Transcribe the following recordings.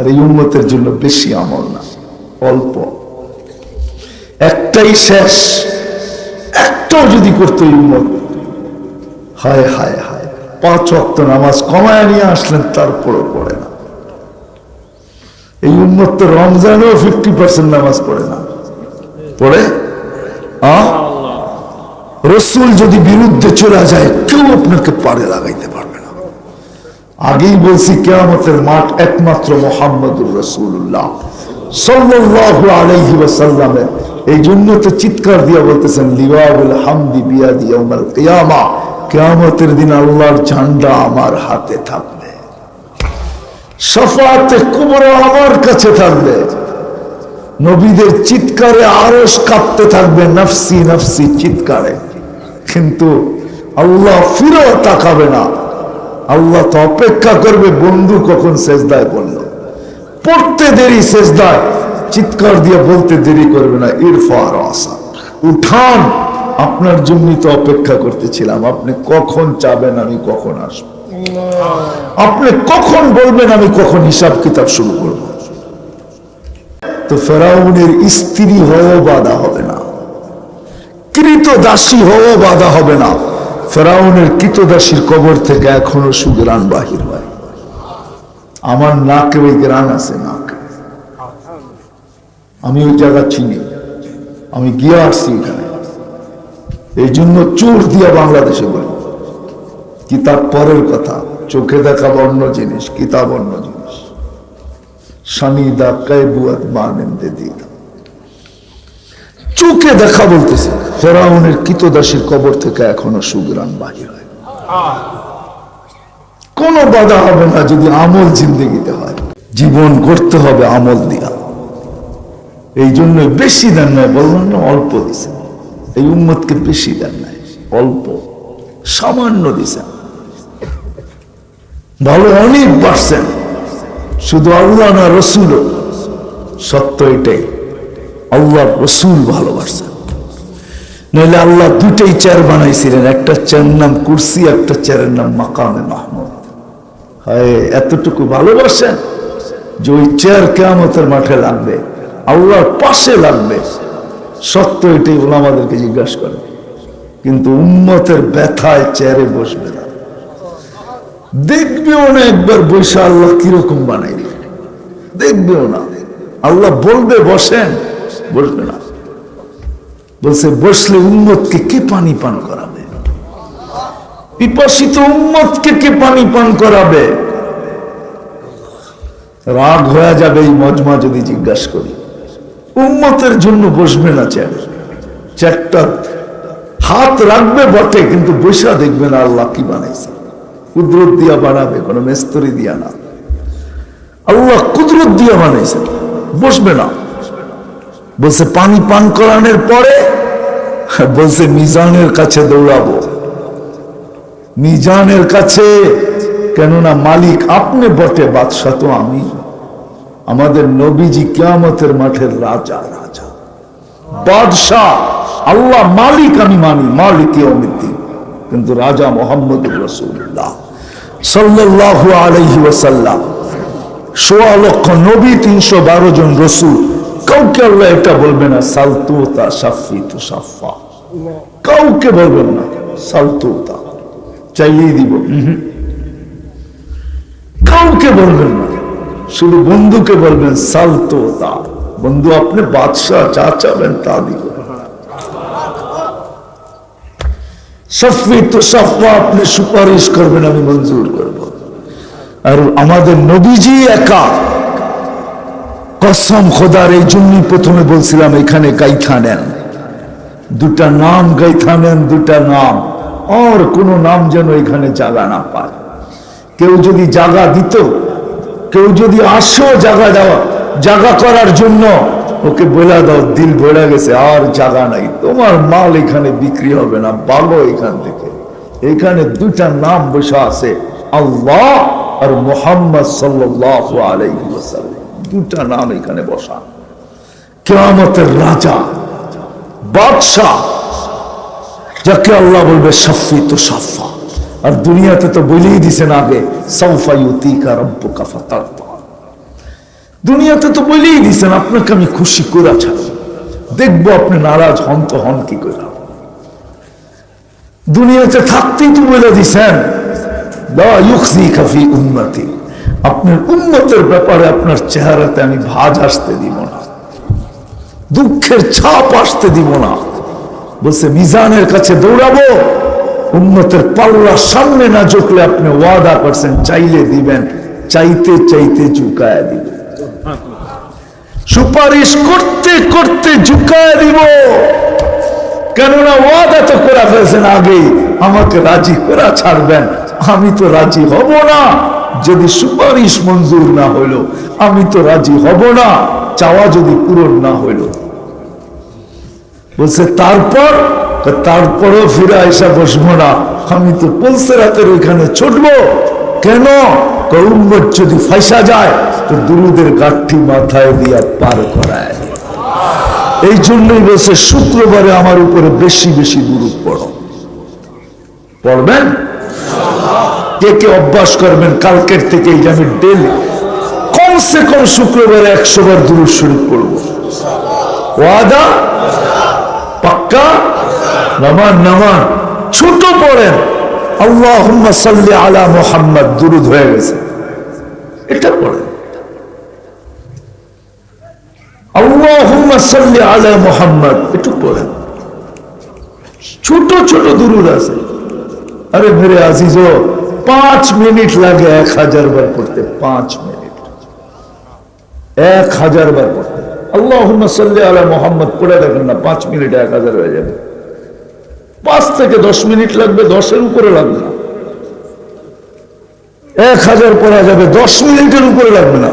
আর এই উন্মতের জন্য বেশি আমল না অল্প। একটাই শেষ একটাও যদি করতো উন্মত হায় হায় হায় পাঁচ অক্ত নামাজ কমায় নিয়ে আসলেন তারপরও পড়ে না। এই উন্মত তো রমজানেও ফিফটি পার্সেন্ট নামাজ পড়ে না। পড়ে? রসুল যদি বিরুদ্ধে চলে যায় কেউ আপনাকে পারে লাগাইতে পারবে না। আগেই বলছি, কেয়ামতের মাঠ একমাত্র মোহাম্মদুর রসুল্লাহ এই জন্য তো চিৎকার কিয়ামতের দিন ঝান্ডা আমার হাতে থাকবে। কাছে থাকবে। নবীদের চিৎকারে আরস কাঁপতে থাকবে, নফসি নফসি চিৎকারে। কিন্তু আল্লাহ ফিরেও তাকাবে না। আল্লাহ তো অপেক্ষা করবে, বন্ধু কখন সেজদায় পড়ল? পড়তে দেরি সেজদায়। চিৎকার দিয়ে বলতে দেরি করবে না, ইরফার আসা উঠান, আপনার জন্যই তো অপেক্ষা করতেছিলাম, আপনি কখন চাবেন আমি কখন আসব? আপনি কখন বলবেন আমি কখন হিসাব কিতাব শুরু করব? তো ফেরাউনের স্ত্রী হয়েও বাধা হবে না। কৃত দাসী হয়েও বাধা হবে না। ফেরাউনের কৃতদাসীর কবর থেকে এখনও সুগ্রাণ বাহির হয়। আমার নাকে ওই গ্রান আছে, নাকে। আমি ওই জায়গা চিনি। আমি গিয়ে আসছি এখানে। এই জন্য চোর দিয়া বাংলাদেশে বলি কিতাব পরের কথা? চোখে দেখা অন্য জিনিস, কিতাব অন্য জিনিস। সানিদা কাইবুয়াত মানেন্দে দিদা। চোখে দেখা বলতেছে। ফেরাউনের কিতদাসীর কবর থেকে এখনও সুগ্রাণ বাহির হয়। কোনো বাধা হবে না যদি আমল জিন্দেগিতে হয়। জীবন করতে হবে আমল দিয়া। এই জন্য বেশি দেন নয় বললাম না, অল্প দিছে এই উম্মতকে বেশি দেন নাই, অল্প, সামান্য দিছেন। ভালো অনেক বাড়ছেন। শুধু আল্লাহ না রসুল সত্য এটাই। আল্লাহ রসুল ভালোবাসছেন। নইলে আল্লাহ দুটাই চেয়ার বানাইছিলেন, একটা চেয়ার নাম কুরসি, একটা চেয়ারের নাম মাকামে মাহমুদ। হায়, এতটুকু ভালোবাসেন যে ওই চেয়ার কেয়ামতের মাঠে লাগবে, আল্লাহর পাশে লাগবে। সত্য এটাই বলে আমাদেরকে জিজ্ঞাসা করে। কিন্তু উম্মতের ব্যথায় চেয়ারে বসবে না। দেখবেও না একবার বৈশা আল্লাহ কীরকম বানাইল। দেখবেও না। আল্লাহ বলবে, বসেন। বসবে না। বলছে, বসলে উম্মতকে কে পানি পান করাবে? পিপাসিত উম্মতকে কে পানি পান করাবে? রাগ হয়ে যাবে এই মজমা যদি জিজ্ঞাসা করি। উম্মতের জন্য বসবে না চেয়ার। চেয়ারটা হাত রাখবে বটে, কিন্তু বৈশা দেখবে না আল্লাহ কি বানাইছে। কুদরত দিয়া বানাবে, কোনো মেস্তরি দিয়া না। আল্লাহ কুদরত দিয়া বানাইছে। বসবে না। বলছে, পানি পান করানোর পরে বলছে, মিজানের কাছে দৌড়াবো। মিজানের কাছে, কেননা মালিক আপনি বটে, বাদশাহ তো আমি। আমাদের নবীজি কেয়ামতের মাঠের রাজা রাজা। বাদশাহ, আল্লাহ মালিক আমি মানি, মালিক অমিদ্দিন কিন্তু রাজা মোহাম্মদ রসুল্লাহ সাল্লাহ আলহি ওয়াসাল্লাম। সোয়া লক্ষ নবী, তিনশো বারো জন রসুল। কাউকে আল্লাহ এটা বলবে না সালতুতা সাফি তু সাফা। কাউকে বলবেন না সালতুতা চাইলেই দিব। উহুম। কাউকে বলবেন না, শুধু বন্ধুকে বলবেন সালতুতা বন্ধু, আপনি বাদশাহ যা চাবেন তা দিব। সফি তো সাফা, আপনি সুপারিশ করবেন, আমি মঞ্জুর করব। আর আমাদের নবীজি একা। কসম খোদার, এই জন্যই প্রথমে বলছিলাম, এখানে গাইথা নেন। দুটা নাম গাইথা নেন, দুটা নাম। আর কোনো নাম যেন এখানে জাগা না পায়। কেউ যদি জাগা দিত, কেউ যদি আসো জাগা দেওয়া, জাগা করার জন্য, ওকে বলে দাও, দিল ভরে গেছে, আর জাগা নাই। তোমার মাল এখানে বিক্রি হবে না ভালো এখান থেকে। এখানে দুটা নাম বসে আছে, আল্লাহ আর মোহাম্মদ সাল্লাহ আলাইহি ওয়াসাল্লাম। দুটা নাম এখানে বসা। কেয়ামতের রাজা, বাদশাহ, যাকে আল্লাহ বলবে সাফি তো সাফা আর দুনিয়াতে তো বলেই দিছেন আগে দুনিয়াতে তো বলেই দিছেন আপনাকে আমি খুশি করে ছাড়ব। দেখব আপনি নারাজ হন তো হন কি করে দুনিয়াতে থাকতেই তো বলে দিছেন উম্মতি। আপনার উন্মতের ব্যাপারে আপনার চেহারাতে আমি ভাজ আসতে দিব না। দুঃখের ছাপ আসতে দিব না। বলছে, মিজানের কাছে দৌড়াবো। উন্মতের পাল্লার সামনে না ঝুঁকলে আপনি ওয়াদা করছেন, চাইলে দিবেন, চাইতে চাইতে ঝুঁকায় দিবেন সুপারিশ করতে করতে ঝুঁকায় দিব। কেননা ওয়াদা তো করে ফেলছেন আগেই আমাকে রাজি করা ছাড়বেন। আমি তো রাজি হব না। যদি সুপারিশ মঞ্জুর না হইল, আমি তো রাজি হব না। চাওয়া যদি পূরণ না হইল। বলছে, তারপর? তারপরও ফিরে এসে বসবো না। আমি তো পলসে রাতের ওইখানে ছুটবো। কেন? কৌম্বর যদি ফাইসা যায়, তো দুরুদের গাঠি মাথায় দিয়া পার করায় এই জন্যই বলছে, শুক্রবারে আমার উপরে বেশি বেশি দুরুদ পড়ো। পড়বেন? কে অভ্যাস করবেন কালকের থেকে এই যে আমি ডেলি কমসে কম শুক্রবারে একশো বার দুরুদ শরীফ পড়ব। ওয়াদা? পাক্কা? নামান নামান ছোট পড়েন। আলা মোহাম্মদ একটু পড়েন। ছোট ছোট দুরুদ আছে। আরে মেরে আজিজ পাঁচ মিনিট লাগে এক হাজার বার পড়তে, পাঁচ মিনিট। এক হাজার বার পড়তে। আল্লাহুম্মা সাল্লি আলা মুহাম্মদ, পড়ে দেখেন না, পাঁচ মিনিট এক হাজার হয়ে যাবে। পাঁচ থেকে দশ মিনিট লাগবে, দশের উপরে লাগবে না। এক হাজার পড়া যাবে, দশ মিনিটের উপরে লাগবে না।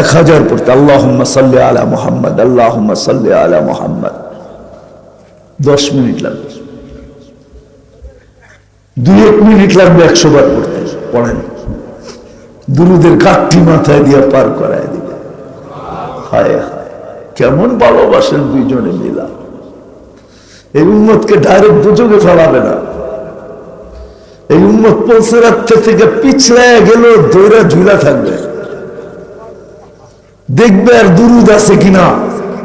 এক হাজার পড়তে আল্লাহ সাল্লি আলা মোহাম্মদ আল্লাহ সাল্লি আলা মোহাম্মদ। দশ মিনিট লাগবে। দুই এক মিনিট লাগবে একশো বার পড়তে। পড়েন। দুরুদের কাঠটি মাথায় দিয়ে পার করায় দিবে। হায় হায় কেমন ভালোবাসেন দুইজনে মিলা। এই উন্মতকে ডাইরেক্ট দুযোগে ফেলাবে না। এই উন্মত পৌঁছে রাখতে থেকে পিছলে গেল দৈরা ঝুলা থাকবে। দেখবে আর দুরুদ আছে কিনা।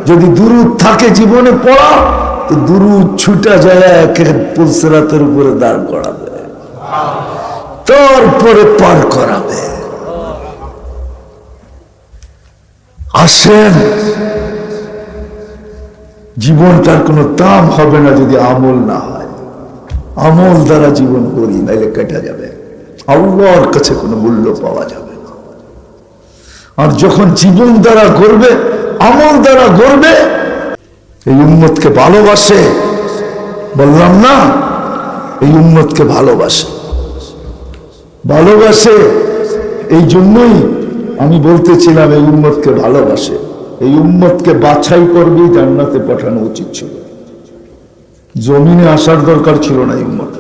যদি দুরুদ থাকে জীবনে পড়া তো দুরুদ ছুটা যায় একে পুলসেরাতের উপরে দাঁড় করাবে। তারপরে পার করাবে। আসেন। জীবনটার কোনো দাম হবে না যদি আমল না হয়। আমল দ্বারা জীবন করি, নাইলে কেটে যাবে। আল্লাহর কাছে কোনো মূল্য পাওয়া যাবে না। আর যখন জীবন দ্বারা করবে আমল দ্বারা করবে এই উম্মতকে ভালোবাসে? বললাম না, এই উম্মতকে ভালোবাসে। ভালোবাসে এই জন্যই আমি বলতেছিলাম এই উম্মতকে ভালোবাসে। এই উম্মতকে বাছাই করবেই জান্নাতে পাঠানো উচিত ছিল। জমিনে আসার দরকার ছিল না এই উম্মত।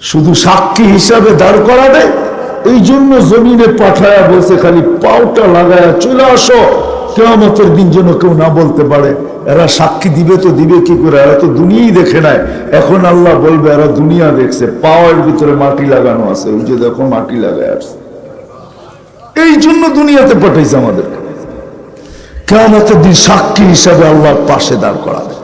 শুধু সাক্ষী হিসাবে দাঁড় করাবে, এই জন্য জমিনে পাঠায়া বলছে, খালি পাওটা লাগায়া চলে আসো। কেমতের দিন যেন কেউ না বলতে পারে। এরা সাক্ষী দিবে তো দিবে কি করে? এরা তো দুনিয়াই দেখে নেয়। এখন আল্লাহ বলবে, এরা দুনিয়া দেখছে। পাওয়ার ভিতরে মাটি লাগানো আছে। ওই যে দেখো মাটি লাগায় আসছে। এই জন্য দুনিয়াতে পাঠাইছে আমাদেরকে। কেমতের দিন সাক্ষী হিসাবে আল্লাহর পাশে দাঁড় করাবে।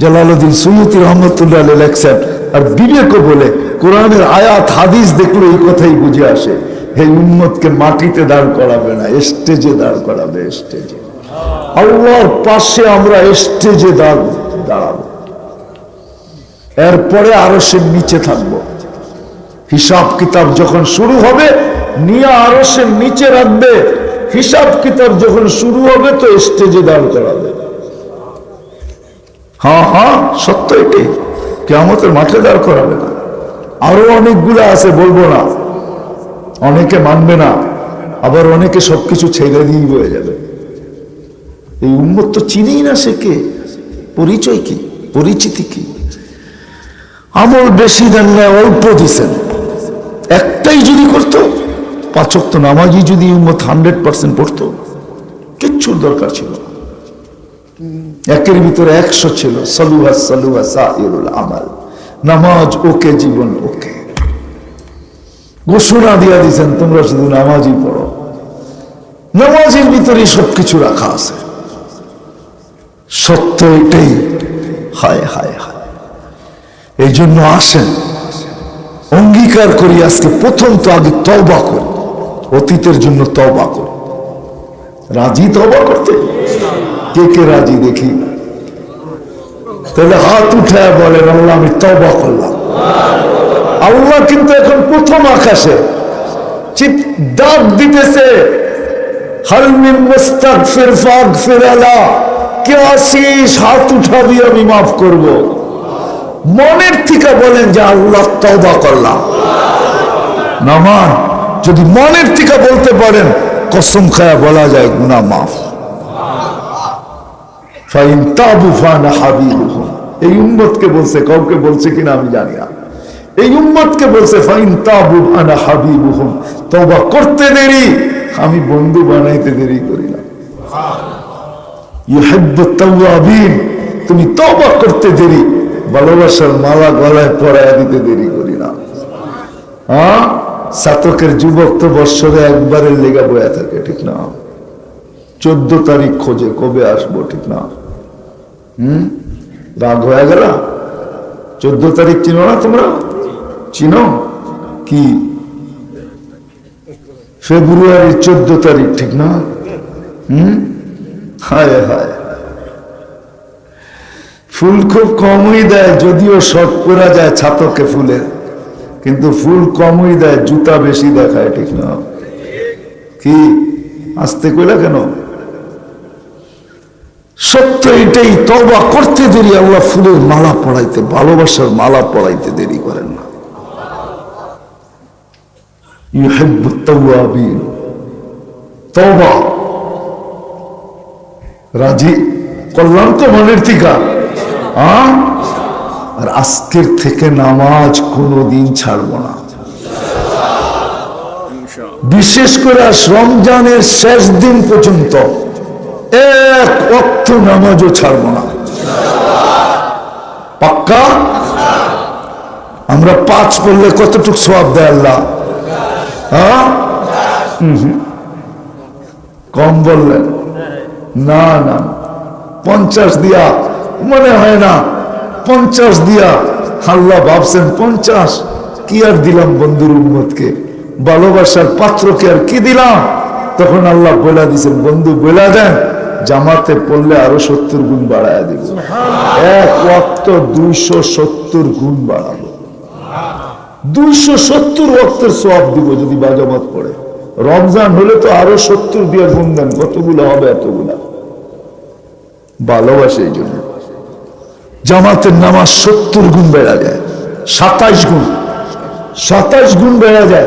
জালালুদ্দিন সৈয়দ রহমতুল্লাহ লেখছেন, আর বিবেকও বলে, কোরআনের আয়াত, হাদিস দেখলে এই কথাই বুঝে আসে। হে উন্মতকে মাটিতে দাঁড় করাবে না, স্টেজে দাঁড় করাবে, স্টেজে। আল্লাহর পাশে আমরা স্টেজে দাঁড়, দাঁড়াবো। এরপরে আরও সে নিচে থাকব। হিসাব কিতাব যখন শুরু হবে, নিয়ে আরও সে নিচে রাখবে। হিসাব কিতাব যখন শুরু হবে, তো স্টেজে দাঁড় করাবে। হ্যাঁ হ্যাঁ সত্য এটি কেমতের মাঠে দাঁড় করাবে না। আরও অনেকগুলো আছে, বলব না। অনেকে মানবে না, আবার অনেকে সবকিছু ছেড়ে দিয়ে বয়ে যাবে। এই উন্মত তো চিনেই না সে কে, পরিচয় কি, পরিচিতি কি? আমল বেশি দেন না, অল্প দিছেন। একটাই যদি করতো পাচক তো নামাজি যদি উম্মত হান্ড্রেড পার্সেন্ট পড়তো, কিচ্ছুর দরকার ছিল একের ভিতরে একশো ছিল, সালুহা সালুহা সাইরুল আমাল। নামাজ ওকে, জীবন ওকে। ঘোষণা দিয়া দিয়েছেন তোমরা শুধু নামাজই পড়ো। নামাজের ভিতরে সবকিছু রাখা আছে। সত্য এটাই। হায় হায় হায়। এই জন্য আসেন। অঙ্গীকার করি আজকে প্রথম তো আগে তবা করি। অতীতের জন্য তবা করি। রাজি তবা করতে? কে কে রাজি দেখি? তাহলে হাত উঠায় বলেন, আল্লাহ আমি তবা করলাম। আল্লাহ কিন্তু এখন প্রথম আকাশে ডাক দিতেছে কে হাত উঠাবি আমি মাফ করব। মনের থেকে বলেন যে নামান যদি মনের থেকে বলতে পারেন, কসম খায়া বলা যায় গুনা মাফ। ফাইন তাবু ফানা হাবিবুহুম এই বলছে, কাউকে বলছে কিনা আমি জানি না। এই উম্মতকে বলছে, ফাইন তাবু, আনা হাবিবুহুম। তওবা করতে দেরি, আমি বন্ধু বানাইতে দেরি করি না। তুমি তওবা করতে দেরি, ভালোবাসার মালা গলায় পরায় দিতে দেরি করি না। হ্যাঁ সাতকের যুবক তো বৎসরে একবারের লেগা বয়া থাকে, ঠিক না? চোদ্দ তারিখ খোঁজে কবে আসব, ঠিক না? হুম? রাগ হয়ে গেল? চোদ্দ তারিখ চিনো না তোমরা? চিনো? কি? ফেব্রুয়ারির চোদ্দ তারিখ, ঠিক না? হুম? হায় হায় ফুল খুব কমই দেয়, যদিও শর্ট করা যায় ছাতকে ফুলের। কিন্তু ফুল কমই দেয়, জুতা বেশি দেখায়, ঠিক না? কি? আসতে কইলা কেন? সত্য এটাই তবা করতে দেরি, আল্লাহ ফুলের মালা পড়াইতে, ভালোবাসার মালা পড়াইতে দেরি করেন না। রাজি করলাম তো মনের টিকা? আর আজকের থেকে নামাজ কোনোদিন ছাড়বো না। বিশেষ করে রমজানের শেষ দিন পর্যন্ত এক অর্থ নামাজও ছাড়বো না। পাক্কা? আমরা পাঁচ পড়লে কতটুকু সব দেয় আল্লাহ? হ্যাঁ। কম বললেন। না না। পঞ্চাশ দিয়া মনে হয় না। পঞ্চাশ দিয়া আল্লাহ ভাবছেন পঞ্চাশ। কি আর দিলাম বন্ধুর উন্মতকে ভালোবাসার পাত্রকে আর কি দিলাম? তখন আল্লাহ বলে দিছেন বন্ধু বলে দেন জামাতে পড়লে আরও সত্তর গুণ বাড়ায় দিব। এক ওয়াক্ত দুইশো সত্তর গুণ বাড়াবো। দুইশো সত্তর ওয়াক্তের সব দিব যদি বাজামাত পড়ে। রমজান হলে তো আরও সত্তর গুণ দেন কতগুলো হবে এতগুলা? ভালোবাসে এই জন্য। জামাতের নামাজ সত্তর গুণ বেড়া যায় সাতাইশ গুণ। সাতাইশ গুণ বেড়া যায়।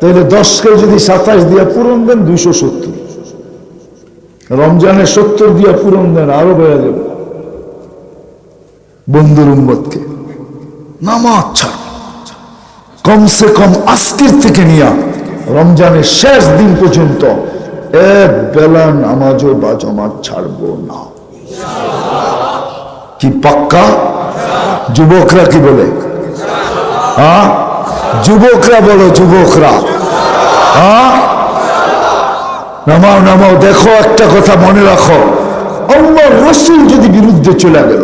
তাহলে দশকে যদি সাতাইশ দিয়া পূরণ দেন, দুইশো সত্তর। রমজানে সত্তর দিয়া পূরণ দেন, আরও বেড়া যাবে। বন্ধুর উম্মতকে, নামাজ ছাড়। কমসে কম আজকের থেকে নিয়া রমজানের শেষ দিন পর্যন্ত এক বেলা নামাজও বা জমাত ছাড়বো না। কি পাক্কা? যুবকরা কি বলে? হ্যাঁ? যুবকরা বলো, যুবকরা। হ্যাঁ? নামাও নামাও, দেখো একটা কথা মনে রাখো। আল্লাহ রসুল যদি বিরুদ্ধে চলে গেল,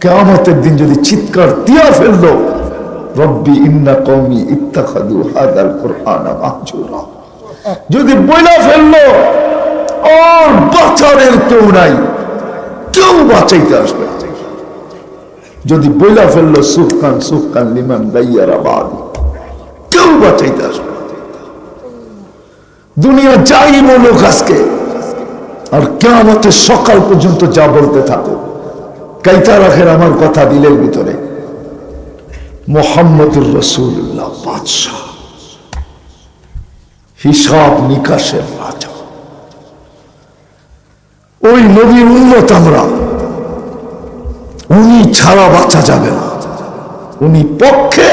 কেয়ামতের দিন যদি চিৎকার দিয়া ফেলল রব্বি ইন্না কৌমি ইত্তাখাদু হাদাল কোরআন মাহজুরা। যদি বইলা ফেলল, আর বাঁচারের কেউ নাই, কেউ বাঁচাইতে আসবে যদি বইলা ফেলল, সুফকান সুফকান লিমান দাইয়ারা বাদ, কেউ বাঁচাইতে আসবে দুনিয়া যাই বলুক আজকে, আর কেয়ামতের সকাল পর্যন্ত যা বলতে থাকো কাইতা রাখেন আমার কথা দিলের ভিতরে। মোহাম্মদুর রসুল্লাহ বাদশাহ। হিসাব নিকাশের রাজা। ওই নবীর উন্নত আমরা। উনি ছাড়া বাচ্চা যাবে না। উনি পক্ষে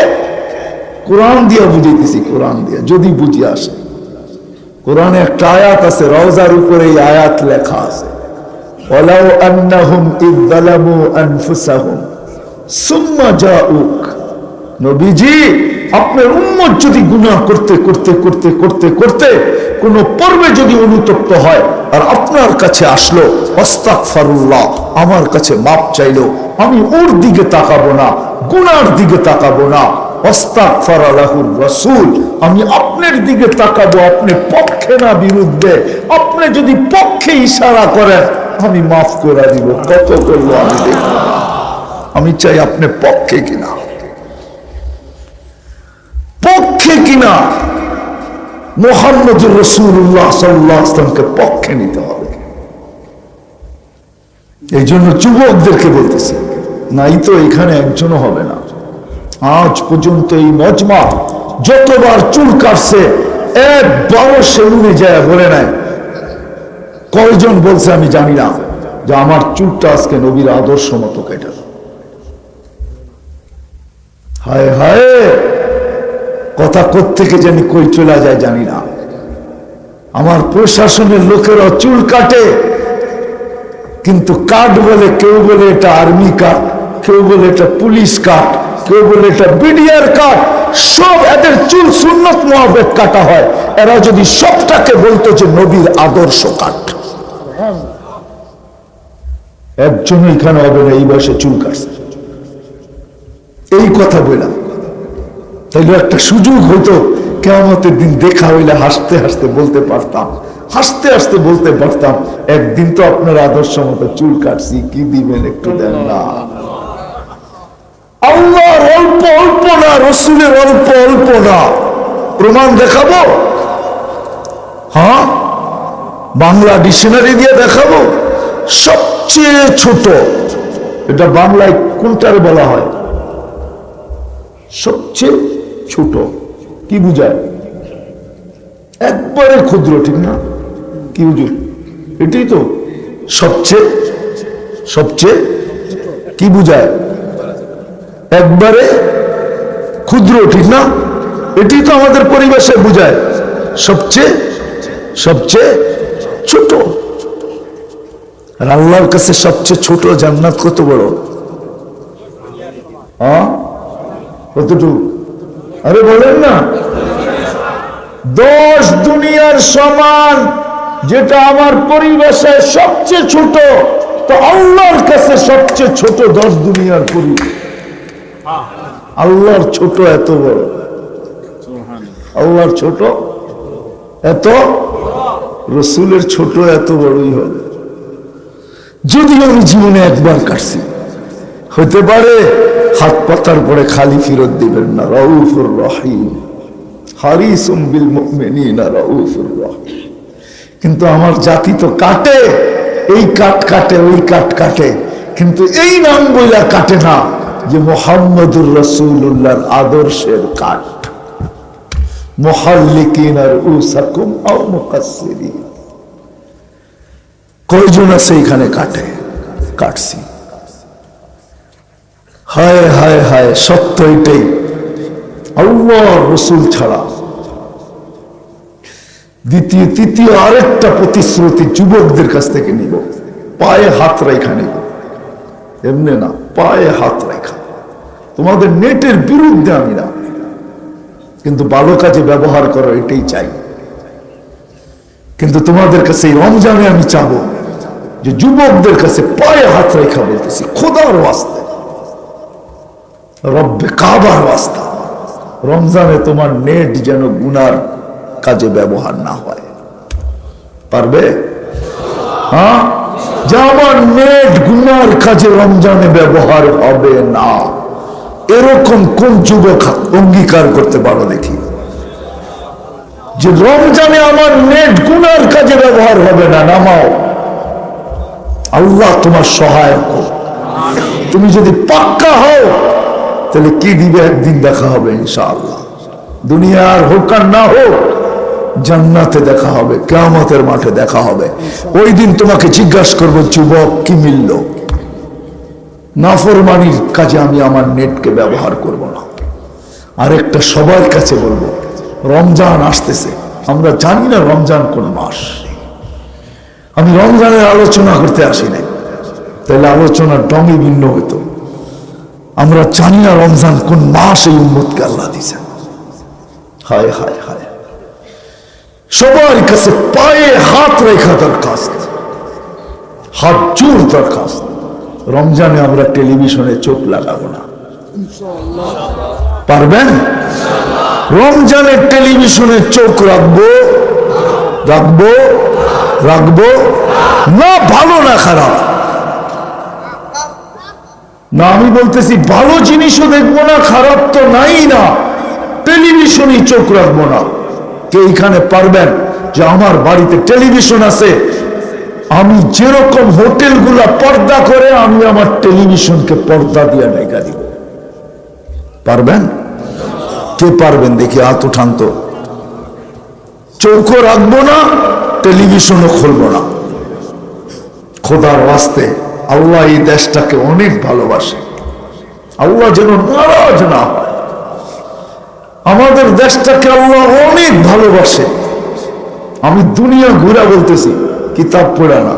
কোরআন দিয়া বুঝাইতেছি, কোরআন দিয়া, যদি বুঝি আসে। কোরআনে একটা আয়াত আছে, রওজার উপরে এই আয়াত লেখা আছে। ওয়ালাউ আন্নাহুম ইয যালামু আনফুসাহুম, সুম্মা জাউক। নবীজি, আপনার উন্মত যদি গুণা করতে করতে করতে করতে করতে কোন পর্বে যদি অনুতপ্ত হয় আর আপনার কাছে আসলো অস্তাক ফারুল্লাহ আমার কাছে মাপ চাইলো, আমি ওর দিকে তাকাবো না গুনার দিকে তাকাবো না আমি আপনার দিকে তাকাবো, আপনি পক্ষে না বিরুদ্ধে, আপনি যদি পক্ষে ইশারা করেন, আমি মাফ করে দিব। কত করব আমি? দেখব আমি চাই আপনি পক্ষে কিনা। পক্ষে কিনা? মোহাম্মদ রসুল্লাহ সাল্লাহ পক্ষে নিতে হবে। এই জন্য যুবকদেরকে বলতেছি, নাই তো এখানে একজনও হবে না। আজ পর্যন্ত এই মজমা যতবার চুল কাটছে, একবারও সেলুনে যায় বলে নেয় কয়জন বলছে আমি জানি না, যে আমার চুলটা আজকে নবীর আদর্শ মতো কেটে। হায় হায়! কথা কোত্থেকে জানি, কই চলে যায় জানি না। আমার প্রশাসনের লোকেরা চুল কাটে। কিন্তু কাঠ বলে কেউ বলে এটা আর্মি কাঠ কেউ বলে এটা পুলিশ কাঠ কেউ বলে এটা বিডিআর কাঠ সব এদের চুল সুন্নত মোহাবেদ কাটা হয়। এরা যদি সবটাকে বলতো যে নবীর আদর্শ কাঠ একজন এখানে হবে না, এই বয়সে চুল কাটছে। এই কথা বললাম। তাইলে একটা সুযোগ হইতো কেমতের দিন দেখা হইলে হাসতে হাসতে বলতে পারতাম। হাসতে হাসতে বলতে পারতাম, একদিন তো আপনার আদর্শ মতো চুল কাটছি, কি দিবেন একটু দেন না। আল্লাহর অল্প অল্প না রসুলের অল্প অল্প না প্রমাণ দেখাবো? হ্যাঁ? বাংলা ডিকশনারি দিয়ে দেখাবো? সবচেয়ে ছোট, এটা বাংলায় কোনটার বলা হয়? সবচেয়ে ছোট। কি বুঝায়? একবারে ক্ষুদ্র, ঠিক না? কি বুঝুন এটাই তো সবচেয়ে সবচেয়ে কি বুঝায়? একবারে ক্ষুদ্র, ঠিক না? এটি তো আমাদের পরিবেশে বুঝায়। সবচেয়ে সবচেয়ে ছোট। আর আল্লাহর কাছে সবচেয়ে ছোট জান্নাত কত বড়? কতটুকু? আরে বলেন না। দশ দুনিয়ার সমান যেটা আমার পরিবেশে সবচেয়ে ছোট, তো আল্লাহর কাছে সবচেয়ে ছোট দশ দুনিয়ার পরিবেশ। আল্লাহর ছোট এত বড়। আল্লাহর ছোট এত, রসুলের ছোট এত বড়ই হবে। যদি আমি জীবনে একবার কাটছি। হতে পারে হাত পাতার পরে খালি ফিরত দিবেন না। রউফুর রহিম। কিন্তু আমার জাতি তো কাটে। এই কাট কাটে, ওই কাট কাটে। কিন্তু এই নাম কাটে না যে মোহাম্মদুর রসুল্লাহর আদর্শের কাঠ। মোহাল্লিকিন আর কয়জন আছে এখানে কাটে? কাটছি। হায় হায় হায়, সত্য এটাই। আল্লাহ রসুল ছাড়া। দ্বিতীয়, তৃতীয় আরেকটা প্রতিশ্রুতি যুবকদের কাছ থেকে নিব। পায়ে হাত রেখা নিব। এমনি না, পায়ে হাত রেখা তোমাদের নেটের বিরুদ্ধে আমি না। কিন্তু ভালো কাজে ব্যবহার করো এটাই চাই। কিন্তু তোমাদের কাছে এই রমজানে আমি চাবো যে যুবকদের কাছে পায়ে হাত রেখা বলতেছি, খোদার ওয়াস্তে। রব্বে কাবার ওয়াস্তা রমজানে তোমার নেট যেন গুনার কাজে ব্যবহার না হয়। পারবে? হ্যাঁ? যে নেট গুনার কাজে রমজানে ব্যবহার হবে না। এরকম কোন যুবক অঙ্গীকার করতে পারো দেখি। যে রমজানে আমার নেট গুনার কাজে ব্যবহার হবে না, নামাও। আল্লাহ তোমার সহায়ক তুমি যদি পাক্কা হও তাহলে কি দিবে একদিন দেখা হবে ইনশাআল্লাহ। দুনিয়ার হোক আর না হোক, জান্নাতে দেখা হবে, কেয়ামতের মাঠে দেখা হবে। ওই দিন তোমাকে জিজ্ঞাসা করব, যুবক, কি মিলল? নাফরমানির কাজে আমি আমার নেটকে ব্যবহার করব না। আরেকটা সবার কাছে বলব, রমজান আসতেছে। আমরা জানি না রমজান কোন মাস। আমি রমজানের আলোচনা করতে আসি নাই তাহলে আলোচনা ডঙ্গে ভিন্ন হতো আমরা জানি না রমজান কোন মাস এই উন্মতকে আল্লাহ দিয়েছেন। হায় হায় হায়। সবার কাছে পায়ে হাত রেখা দরখাস্ত। হাত জোর দরখাস্ত। রমজানে আমরা টেলিভিশনে চোখ লাগাবো না। পারবেন? রমজানে টেলিভিশনে চোখ রাখব রাখব রাখব। না ভালো, না খারাপ। না, আমি বলতেছি, ভালো জিনিসও দেখব না, খারাপ তো নাই না। টেলিভিশনই চোখ রাখব না। কে এখানে পারবেন যে আমার বাড়িতে টেলিভিশন আছে? আমি যেরকম হোটেলগুলা পর্দা করে, আমি আমার টেলিভিশনকে পর্দা দিয়ে ঢেকা দিব। পারবেন? কে পারবেন দেখি, হাত উঠান তো। চৌকো রাখব না, টেলিভিশনও খুলবো না। খোদার ওয়াস্তে। আল্লাহ এই দেশটাকে অনেক ভালোবাসে। আল্লাহ যেন নারাজ না আমাদের দেশটাকে আল্লাহ অনেক ভালোবাসে। আমি দুনিয়া ঘুরা বলতেছি, কিতাব পড়া না।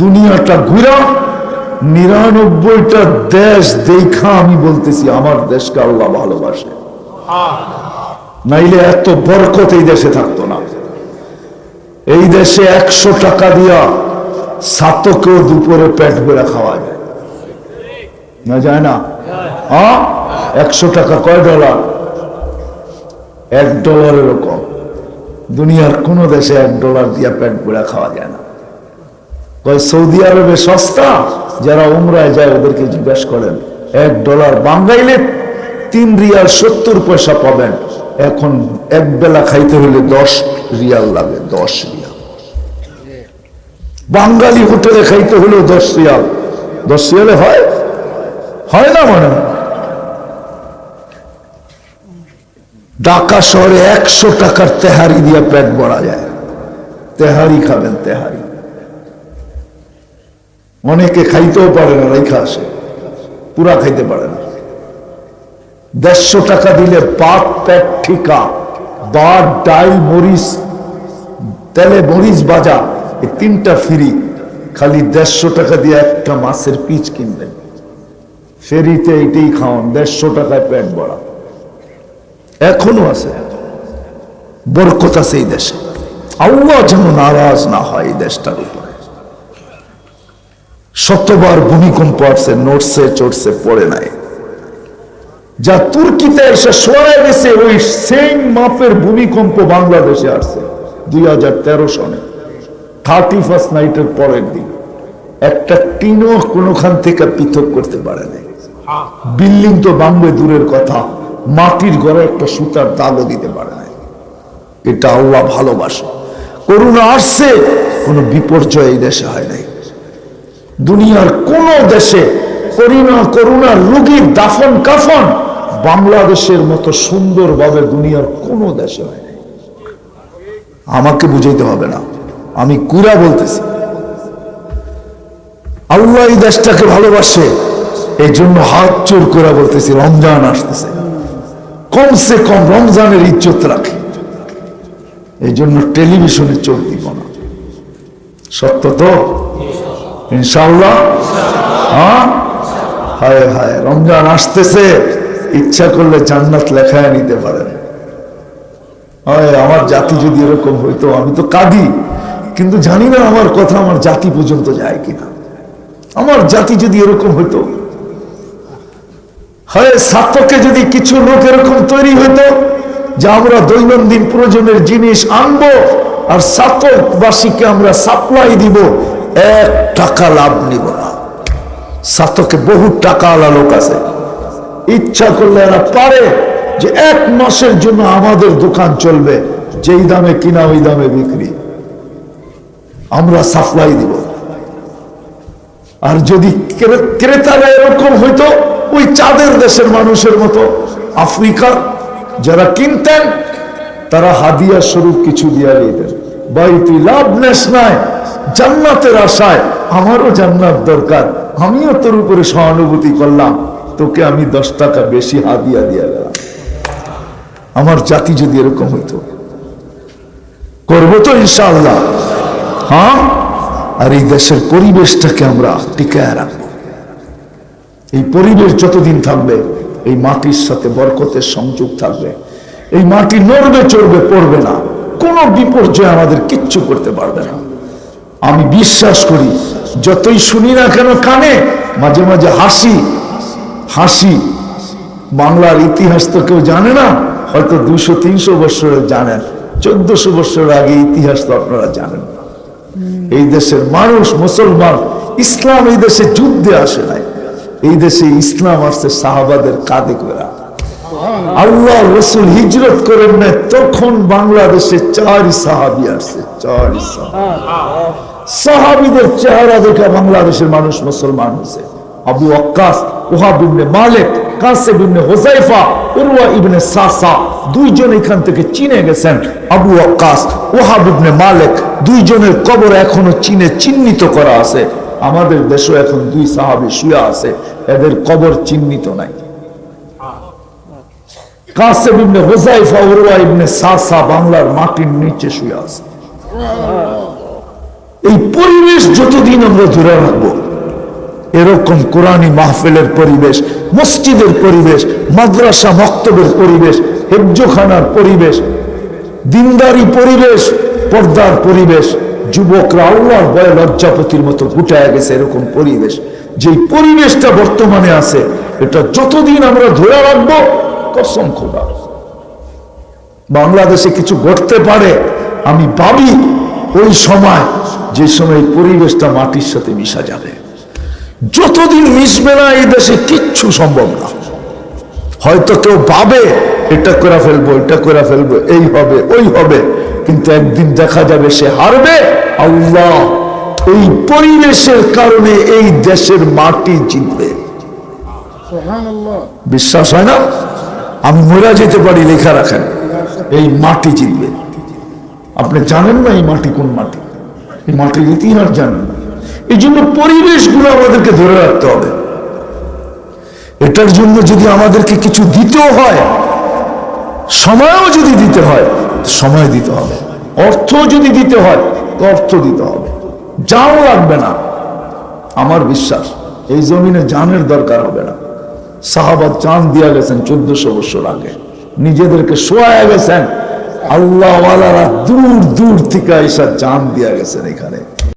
দুনিয়াটা ঘুরা, নিরানব্বইটা দেশ দেখা আমি বলতেছি, আমার দেশকে আল্লাহ ভালোবাসে। নাইলে এত বরকত এই দেশে থাকতো না। এই দেশে একশো টাকা দিয়া সাতকেও দুপুরে পেট ভরে খাওয়া যায়। না যায় না? হ্যাঁ? একশো টাকা কয় ডলার? এক ডলারের কম। দুনিয়ার কোন দেশে এক ডলার দিয়া পেট ভরে খাওয়া যায় না। কয় সৌদি আরবে সস্তা? যারা উমরায় যায় ওদেরকে জিজ্ঞেস করেন, এক ডলার বাঙ্গাইলে তিন রিয়াল সত্তর পয়সা পাবেন। এখন এক বেলা খাইতে হলে দশ রিয়াল লাগে, দশ রিয়াল। বাঙালি হোটেলে খাইতে হলেও দশ রিয়াল। দশ রিয়ালে হয়? হয় না মনে? ঢাকা শহরে একশো টাকার তেহারি দিয়ে পেট ভরা যায়। তেহারি খাবেন, তেহারি। অনেকে খাইতেও পারে না রেখা আসে। পুরা খাইতে পারে না। দেড়শো টাকা দিলে পাট প্যাট ঠিকা। বাট ডাল, মরিচ, তেলে মরিচ বাজা এই তিনটা ফ্রি, খালি দেড়শো টাকা দিয়ে একটা মাছের পিচ কিনবেন। ফেরিতে এইটাই খাওয়ান, দেড়শো টাকায় পেট ভরা। এখনও আছে। বরকত আছে এই দেশে। আল্লাহ যেন নারাজ না হয় এই দেশটার উপরে। শতবার ভূমিকম্প আসছে, নড়ছে, চড়ছে, পড়ে নাই। যা তুর্কিতে এসে সরাই গেছে ওই সেম মাপের ভূমিকম্প বাংলাদেশে আসছে, দুই হাজার তেরো সনে। থার্টি ফার্স্ট নাইটের পরের দিন একটা টিনও কোনোখান থেকে পৃথক করতে পারে নাই। বিল্ডিং তো বাংবে দূরের কথা, মাটির ঘরে একটা সুতার দাগও দিতে পারে না এটা আল্লাহ ভালোবাসে। করুণা আসছে, কোনো বিপর্যয় এই দেশে হয় নাই। দুনিয়ার কোন দেশে করুণা করুণার রোগীর দাফন, কাফন বাংলাদেশের মতো সুন্দরভাবে দুনিয়ার কোন দেশে হয় নাই। আমাকে বুঝাইতে হবে না। আমি কুরা বলতেছি। আল্লাহ এই দেশটাকে ভালোবাসে এই জন্য হাত চোর করে বলতেছি, রমজান আসতেছে। কমসে কম রমজানের ইজ্জত রাখে। এই জন্য টেলিভিশনে চোখ দিব না। সত্য তো? ইনশাল্লাহ হ্যাঁ? হায় হায়, রমজান আসতেছে। ইচ্ছা করলে জান্নাত লেখায় নিতে পারেন। আমার জাতি যদি এরকম হইতো, আমি তো কাঁদি। কিন্তু জানি না আমার কথা আমার জাতি পর্যন্ত যায় কিনা। আমার জাতি যদি এরকম হইতো হয় ছাত্রকে যদি কিছু লোক এরকম তৈরি হইতো যে আমরা দৈনন্দিন প্রয়োজনের জিনিস আনব আর ছাত্রবাসীকে আমরা সাপ্লাই দিব, এক টাকা লাভ নিব না। ছাত্রকে বহু টাকা আলা লোক আছে। ইচ্ছা করলে এরা পারে যে এক মাসের জন্য আমাদের দোকান চলবে, যেই দামে কিনা ওই দামে বিক্রি। আমরা সাপ্লাই দিব। আর যদি ক্রেতারা এরকম হইতো, ওই চাঁদের দেশের মানুষের মতো আফ্রিকা যারা কিনতেন, তারা হাদিয়া স্বরূপ কিছু দিয়া দিতেন ভাই তুই লাভ নেস নাই, জান্নাতের আশায় আমারও জান্নাত দরকার, আমিও তোর উপরে সহানুভূতি করলাম, তোকে আমি দশ টাকা বেশি হাদিয়া দিয়া গেলাম আমার জাতি যদি এরকম হইতো, করব তো ইনশাআল্লাহ। হ্যাঁ? আর এই দেশের পরিবেশটাকে আমরা টিকায় রাখব। এই পরিবেশ যতদিন থাকবে, এই মাটির সাথে বরকতের সংযোগ থাকবে। এই মাটি নড়বে, চড়বে, পড়বে না। কোনো বিপর্যয় আমাদের কিচ্ছু করতে পারবে না। আমি বিশ্বাস করি, যতই শুনি না কেন কানে, মাঝে মাঝে হাসি হাসি। বাংলার ইতিহাস তো কেউ জানে না, হয়তো দুশো তিনশো বছরের জানেন। চোদ্দশো বছর আগে ইতিহাস তো আপনারা জানেন। এই দেশের মানুষ মুসলমান, ইসলাম এই দেশে যুদ্ধে আসে নাই। এই দেশে ইসলাম আসছে সাহাবাদের কাঁধে করে। আল্লাহ রসুল হিজরত করেন নাই, তখন বাংলাদেশে চারই সাহাবি আসছে, চারই সাহাবিদের চেহারা দেখে বাংলাদেশের মানুষ মুসলমান হয়েছে। আবু আক্কাস ওহাব ইবনে মালিক কবর এখনও চিহ্নিত করা আছে। আমাদের দেশে এখন দুই সাহাবী শুয়ে আছে, এদের কবর চিহ্নিত নাই। ইবনে সাসা বাংলার মাটির নিচে শুয়ে আছে। এই পরিবেশ যতদিন আমরা ধরে রাখব, এরকম কোরআনী মাহফিলের পরিবেশ মসজিদের পরিবেশ, মাদ্রাসা মক্তবের পরিবেশ, হেফজোখানার পরিবেশ, দিনদারি পরিবেশ, পর্দার পরিবেশ, যুবকরা আল্লাহর ভয়ে লজ্জাপতির মতো গুটায় গেছে এরকম পরিবেশ। যে পরিবেশটা বর্তমানে আছে, এটা যতদিন আমরা ধরে রাখব, কসম খোদা। বাংলাদেশে কিছু ঘটতে পারে, আমি ভাবি, ওই সময়, যে সময় পরিবেশটা মাটির সাথে মিশা যাবে। যতদিন মিশবে না এই দেশে কিচ্ছু সম্ভব না। হয়তো কেউ ভাবে এটা করে ফেলব এটা করে ফেলব এই হবে ওই হবে। কিন্তু একদিন দেখা যাবে সে হারবে। আল্লাহ এই পরিবেশের কারণে এই দেশের মাটি জিতবে। বিশ্বাস হয় না? আমি মরা যেতে পারি লেখা রাখেন। এই মাটি জিতবে। আপনি জানেন না এই মাটি কোন মাটি? এই মাটির ইতিহাস জানেন। এই জন্য পরিবেশগুলো আমাদেরকে ধরে রাখতে হবে। এটার জন্য যদি আমাদেরকে কিছু দিতেও হয়, সময়ও যদি দিতে হয়, সময় দিতে হবে। অর্থ যদি দিতে হয় তো অর্থ দিতে হবে। যাও লাগবে না। আমার বিশ্বাস, এই জমিনে জানের দরকার হবে না। সাহাবাদ চান দিয়া গেছেন চোদ্দশো বছর আগে। নিজেদেরকে শোয়া গেছেন। আল্লাহওয়ালারা দূর দূর থেকে এসা জান দিয়া গেছেন এখানে।